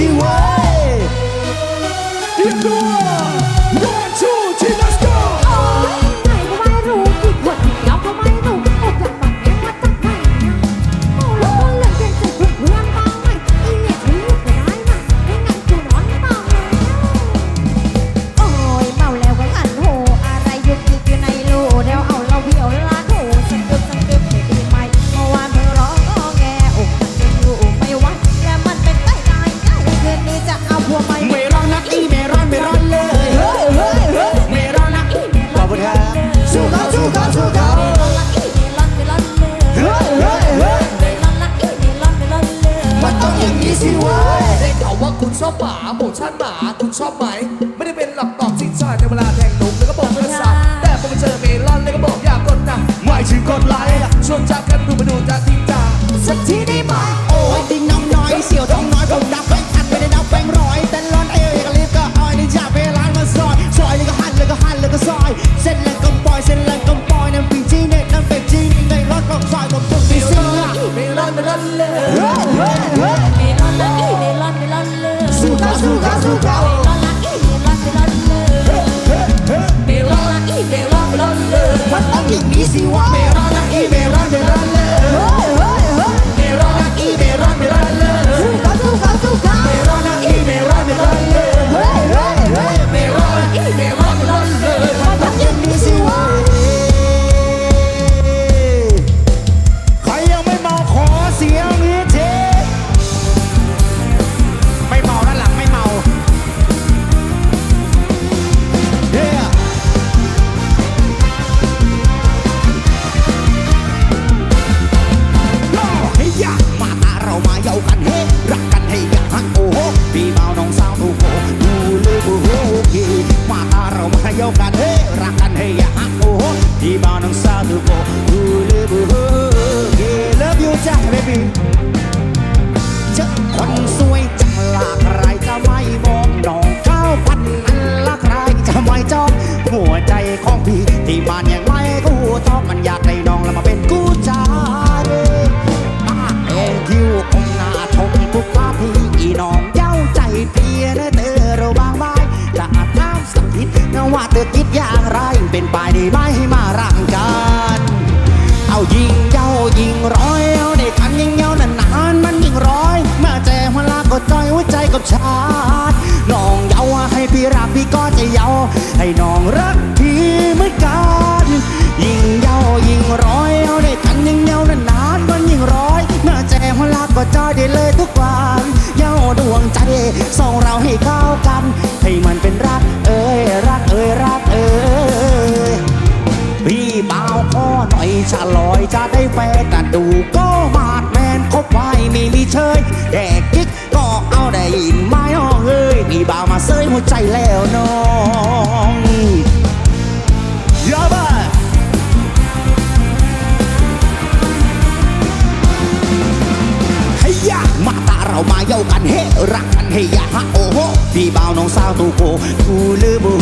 สิเว้ย rakan he rakan he ya ha oh di banang satu ko bulu bulu love you จ้ะ baby จะคนสวยจังลากไรจะไม่มองน้องเข้าพันอันละใครจะไม่จองหัวใจของพี่ที่มันยังไม่กู้ท้องมันอยากได้น้องแล้วมาเป็น จะคิดอย่างไร เป็นไปได้ไหม้มารังกัน เอายิงเย้ายิงร้อย เอาได้กันยิงเย้านานมันยิงร้อย เมื่อแจหัวลากก็จอยหัวใจกับชาดน้องเย้าให้พี่รักพี่ก็จะเย้าให้น้องรักพี่เหมือนกัน ยิงเย้ายิงร้อย เอาได้กันยิงเย้านานมันยิงร้อย เมื่อแจหัวลากก็จอยได้เลยทุกวัน เย้าดวงใจส่งเราให้เข้ากัน บ่าวขอหน่อยจะลอยจะได้แฟนกันดูก็บาดแมนคบไว้ไม่มีเชยแดกกิ๊กก็เอาได้ยินไม่ห้องเอ้ยนี่บ่าวมาเซยหัวใจแล้วน้อง ยมาตาเรามาเย้ากันเฮรักกันเฮยะฮะโอ้โหพี่บ่าวน้องสาวตูโกทูลือบุ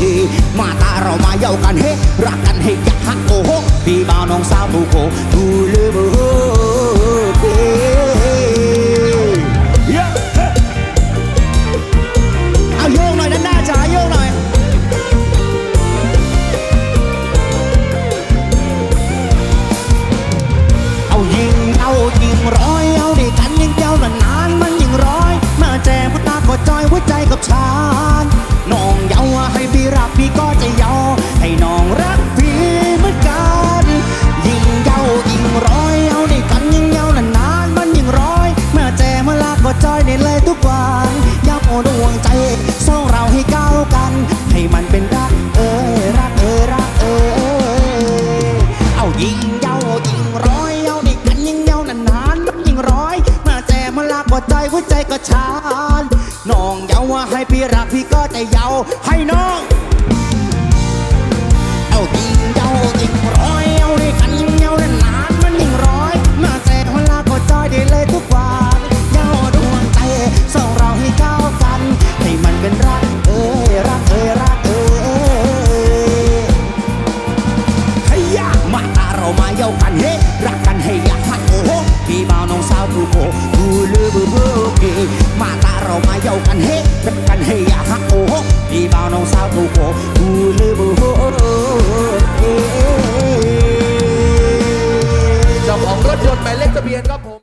กีมาตาเรามาเย้ากันเฮรักกันเฮยะฮะโอ้โหพี่บ่าวน้องสาวตูโกทูลือบุ